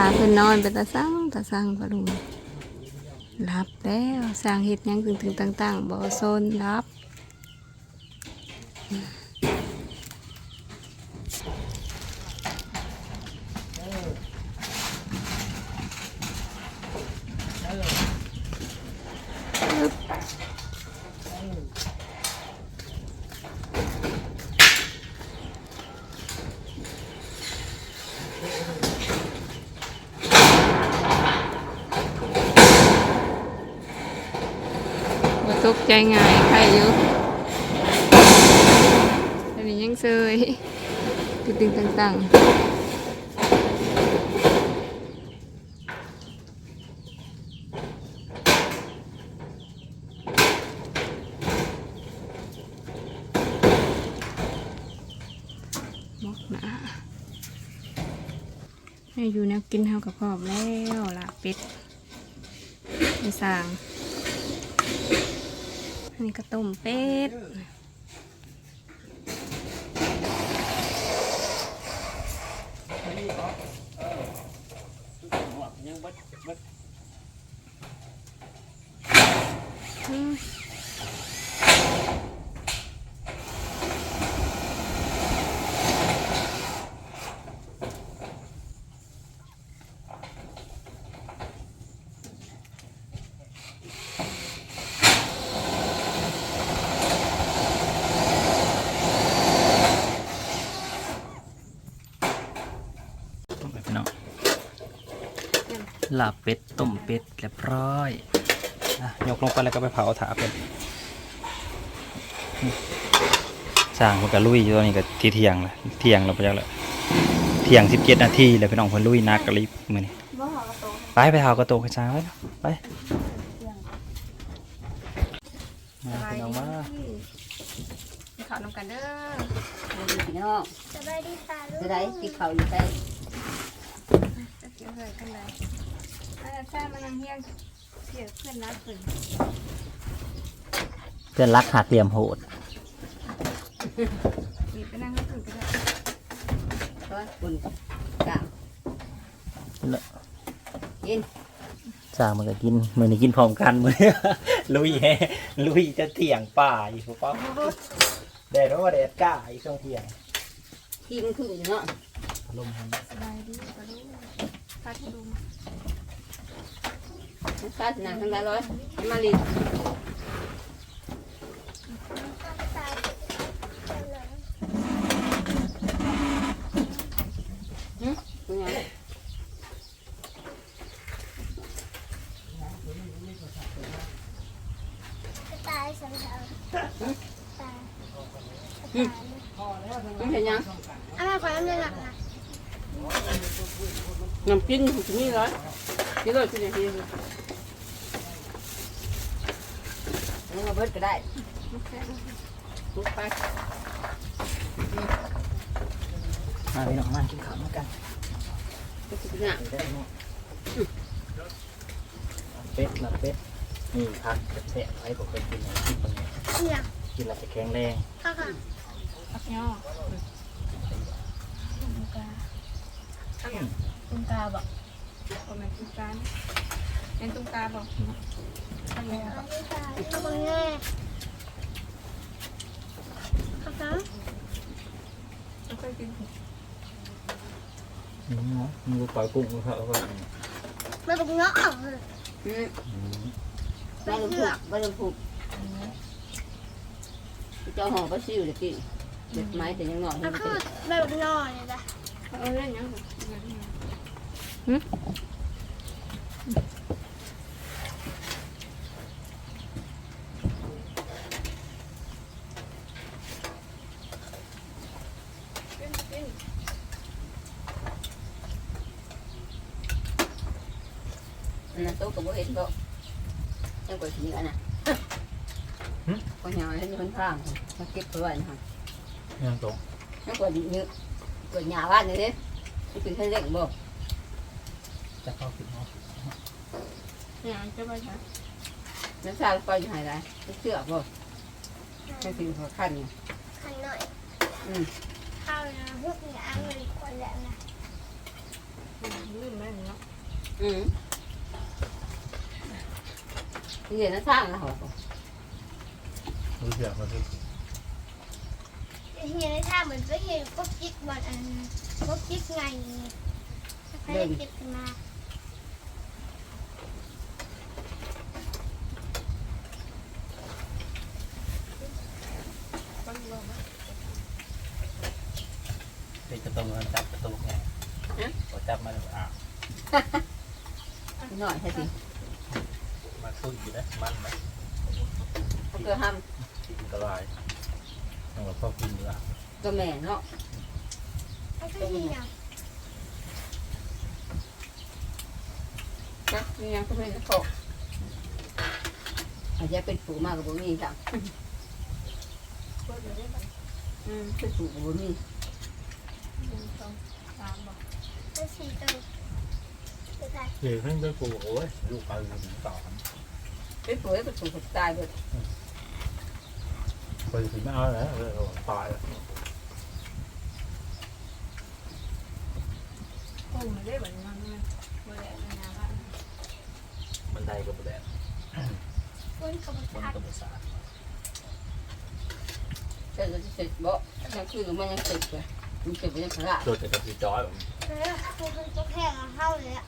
ขาเพิ่นนอนเป็นตาสั่งตาสั่งพะลุงรับแล้วสร้างเห็ดยังถึงตึงๆต่างๆบ่โซนรับ บ่ตกใจง่ายใครอยู่อันนี้ยังเซยตึงตึงๆต่างๆมกนาให้อยู่แนวกินเฮากับพร้อมแล้วลาบเป็ดไม่สร้าง นี่ก็ต้มเป็ด อืมต้มเป็ดพี่น้อง ลาบเป็ดต้มเป็ดเรียบร้อยอะยกลงไปแล้วก็ไปเผาถาเป็นสร้างมันก็ลุยอยู่ตอนนี้ก็ที่เที่ยงแล้วเที่ยงเราไปจักแล้วเที่ยงสิบเจ็ดนาทีแล้วพี่น้องเพิ่นลุยนักกะลิบมื้อนี้ไปไปเผากระโตกกระชางไว้เนาะไปมาพี่น้องมาข้าวนำกันเด้อพี่น้องสบายดีตาลูกจะได้กินข้าวอยู่ใกล้จะเกี่ยวเลยกันเลย อันนั้นใช่มันนังเฮียงเสียเพื่อนรักเพิ่นเพื่อนรักหักเหลี่ยมโหดบีบไปนั่งให้เพิ่นก็ได้ก็คุณกะกินสร้างมันก็กินมื้อนี้กินพร้อมกันมื้อนี้ลุยแฮลุยจะเที่ยงป่าอีกพวกป้าแดดว่าแดดกล้าอีกช่วงเที่ยงที่มันคืออยู่เนาะลมมันสบายดีปะลูกพัดดูมัน ซาสินางทั้งหลายร้อยมาลีตาเป็นไงตายสังสารตายอืมมันเป็นยังอามาขอน้ำเงินหนักนะน้ำกินถึงนี่ร้อยกินเลยกินเลยกินเลย นี่มาเบิดก็ได้ลุกไปมาพี่น้องมากินข้าวด้วยกันก็สิเนี่ยเป็ดละเป็ดนี่พักเสะไว้ผมเคยกินกินคนนี้เสียงกินแล้วจะแข็งแรงข้าค่ะพักย่อตุ้มกาตุ้มกาบอกประมาณตุ้มกาเป็นตุ้มกาบอกทำไงสบายดีตาข้าบังแง่ข้าค่ะไม่เคยกินมันก็ปล่อยกุ้งมันเขาก็ไม่บังเงาะอืมไม่ลงผูกไม่ลงผูกเจ้าหอก็ ซิวเลยกินเด็ดไม้แต่ยังหน่อยก็คือไม่บังเงาะเนี่ยนะเออเล่นยังอันนั้ นโต๊ะกับบ่เห็นก็ยังก็สิอันน่ะก็ยังเห็นคนข้างมาเก็บไว้นะยังตรงยังก็ยืดก็หญ้าบ้านนี่เด้มันเป็นทะเลบ่จะเข้าถึงห้องเนี่ยจะไปใช้น้ำชาไปอยู่ไหนได้เชื่อบ่ให้ถึงหัวขั้นเนี่ยขันหน่อยอืมข้าวนะพวกเนี่ยอังเลยคนแหละนะบลืมแม่เนาะอื มเรียนนักสร้างนะเหรอรู้เสียงมันคือเฮียในท่าเหมือนไปเห็นก็จิกวันอันก็จิกไงใครจิกมาก็ลงมาเด็กกระตุ้นจับกระตุ้นไงพอจับมันอะหน่อยใช่สิ มันสู้อยู่นะมันไหมเขาเกิดห้กินกระไรต้องแบบพ่อกินละำตัวแม่เนาะไอ้ก็เฮียนะนี่ยังก็ไม่ได้โตอาจจะเป็นปูมากกับบุมีจังเปิดเลยได้ปะอืมเป็นปูกับบุมีหนึ่งสองสามบอกก็สี่ตัวตัวใคร เดี๋ยวเพิ่งไปปลูกโอ้ยลูกปลาถึงต่อเป็นปูเป็นปูกับตายเลยไปถึงไม่เอาแล้วเลยตายโอ้ไม่ได้แบบนั้นเลยเมื่อไรนะว่าบันไดก็ไม่ได้คนกับบนชาก็ไม่สาดแต่เราจะเสร็จบ่ยังคือมันยังเสร็จเลยมันเสร็จไปยังขนาดโดนแต่กับสีจอยเออคือคนตัวแพงอะเข้าเลยอะ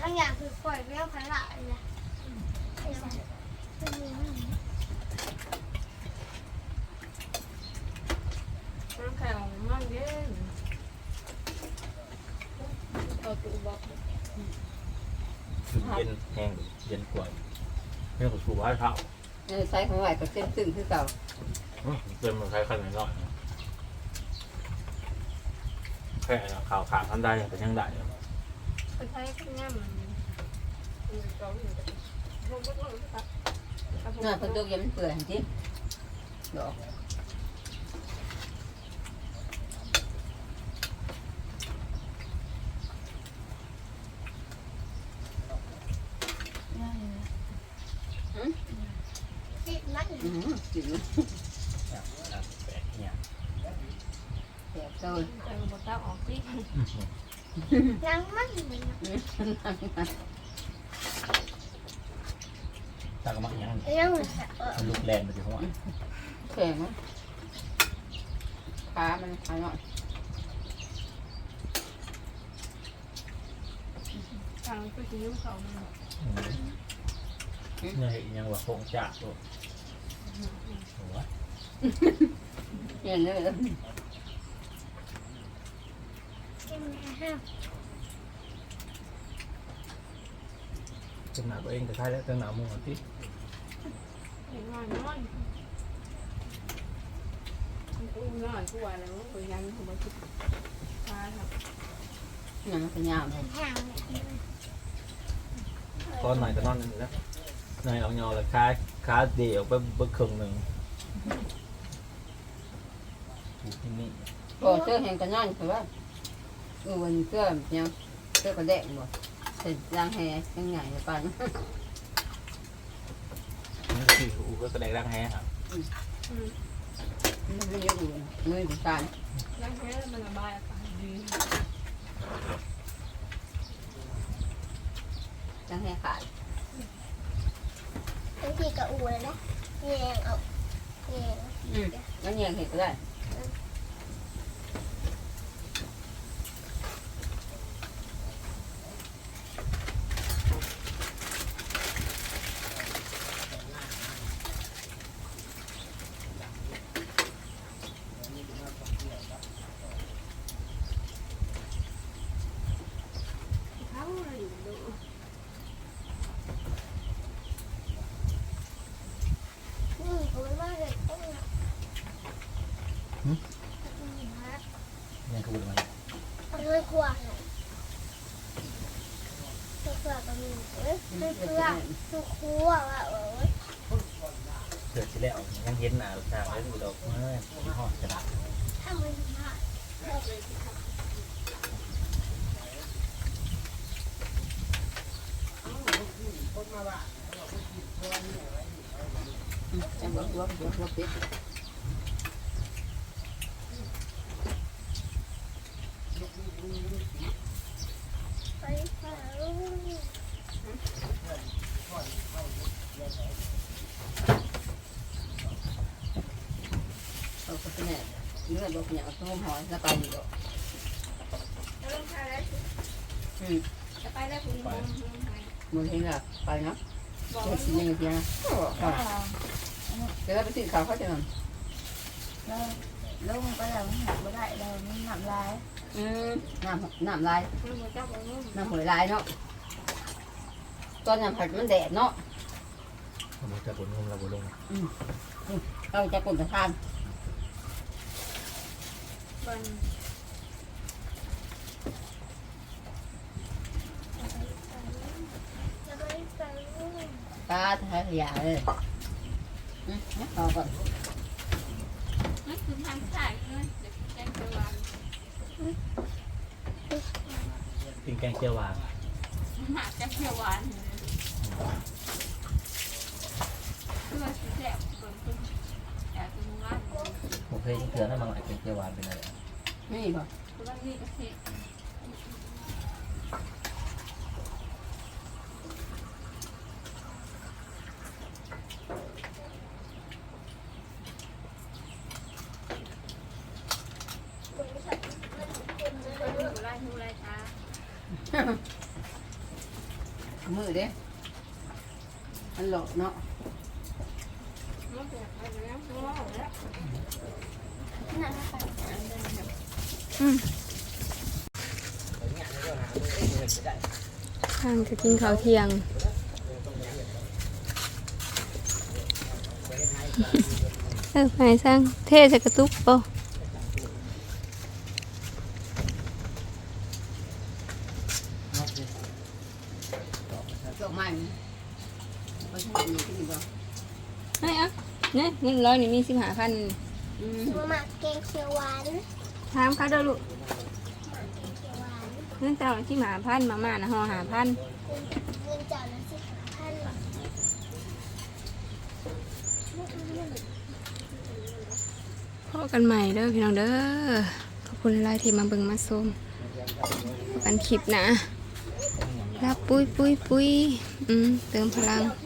ทั้งอย่างคือปล่อยไม่เอาพันละเลยไอ้สัสมันมีมั้งน้ำแข็งมากเย็นเอาตู้บอกคือเย็นแห้งเย็นกว่าเรื่องของสูบให้เท่าเออใช้ของไหวกับเส้นตึงคือเก่าเต็มมันใช้ขนาดน้อยแค่ข่าวขาดทันได้แต่ยังได้ ไปใช้ข้างหน้ามันมันจะร้องอยู่แต่พวกพวกเราก็ตัดเนื้อคนตัวยังมันเปื่อยจริงดอกติดมันอืมจิ๋วแปะเนี่ยแสบเกินแต่ก็บอกตาออกสิ ยังมันเหมือนตากมักยังเอ้ยเออมันลุกแลนไปที่หัวแข็งมั้ยขามันขาหน่อยทางไปกินเขามันเนี่ยยังว่าคงจักตัวหัวเห็นเลยเก็บมาห้ามจังหนาตัวเข่ามันเห็นว่าน้อยกูน้อยกูว่าแล้วกูยังกูมาคิดตายครับยังเป็นยาวเลย ห่างเนี่ยตอนไหนก็นอนนั่นแล้วนายเอาเงาละค้าค้าเดี่ยวไปเบิกครึ่งหนึ่งถูกที่นี่พ อเสื้อแห้งกันนั่นคือว่าอือวันเสื้อยังเสื้อกระแดกหมดเสร็จล้างแห้ยังไงไปนี่คืออูก็แสดงร่างแฮ่ครับมันไม่เยอะอยู่มือถึงการยังแค่มันระบายอากาศดีล้างแห้ขาดบางทีก็อูเลยนะแยงเอาแยงอืมแล้วยังเห็นก็ได้ เขาอะไรอยู่ดู นี่ผมว่าเลยต้องนะ ยังคือมัน เอาเลยขวดหน่อย เอ้ยขวดทุกขวดอะเอ้ยเกิดที่แล้วยังเห็นหนาทางแล้วดูดอกเอที่หอดกระดาษถ้ามันมาจะบอกว่าบอกว่าเป็ดไป เฝ้า เอาไปแน่ เนื้อบเนี่ยต้มหอยแล้วไปอยู่ดอกแล้วลงทาแล้วอืมจะไปแล้วคุณมองมอเห็นละไปนะบอกเฮ็ว่าดสิยังไงนะเดี๋ยวเราไปซื้อข้าวเขาจะนลงไปแล้วมันหักไม่ได้แล้วมันหนักลายอืมน้ำน้ำลายน้ำหอยลายเนาะตอนน้ำผัดมันแดดเนาะมันจะปวดงมเราปวดลงเราจะกลนกระทาน มันจะไปเฝ้าตาทายยะเลยอืมเอาก่อนนั่นคือทางสายเลยเด็กแจ้งเตือนกินแกงเขียวหวานหมาจะเพียวหวานคือว่าสีแสบเบิ่งขึ้นแต่คือว่าผม เคยเตือนให้บางหลายเป็นเกียวหวานเป็นอะไรนี่บ่คือว่านี่ก็เทคนอยู่ไร่ทูไร่ตามือเด้มันหลอกเนาะ ทางจะกินข้าวเที่ยง เออไปสร้างเทใส่กระตุกป่ะดอกไม้มันเขาใช้อยู่ที่นี่บ่ให้อะเนี่ยเงินร้อยนี่มีสิบห้าพัน อืมมาหมักแกงเขียวหวานถามเขาเด้อลูกแกงเขียวหวานเงินเจ้าสิบห้าพันมาม่านะห่อห้าพันเงินจ่ายละสิบพันพบกันใหม่เด้อพี่น้องเด้อ ขอบคุณหลายที่มาเบิ่งมาชมพบกันคลิปนะรับปุ้ยปุ้ยปุ้ยอืมเติมพลังเ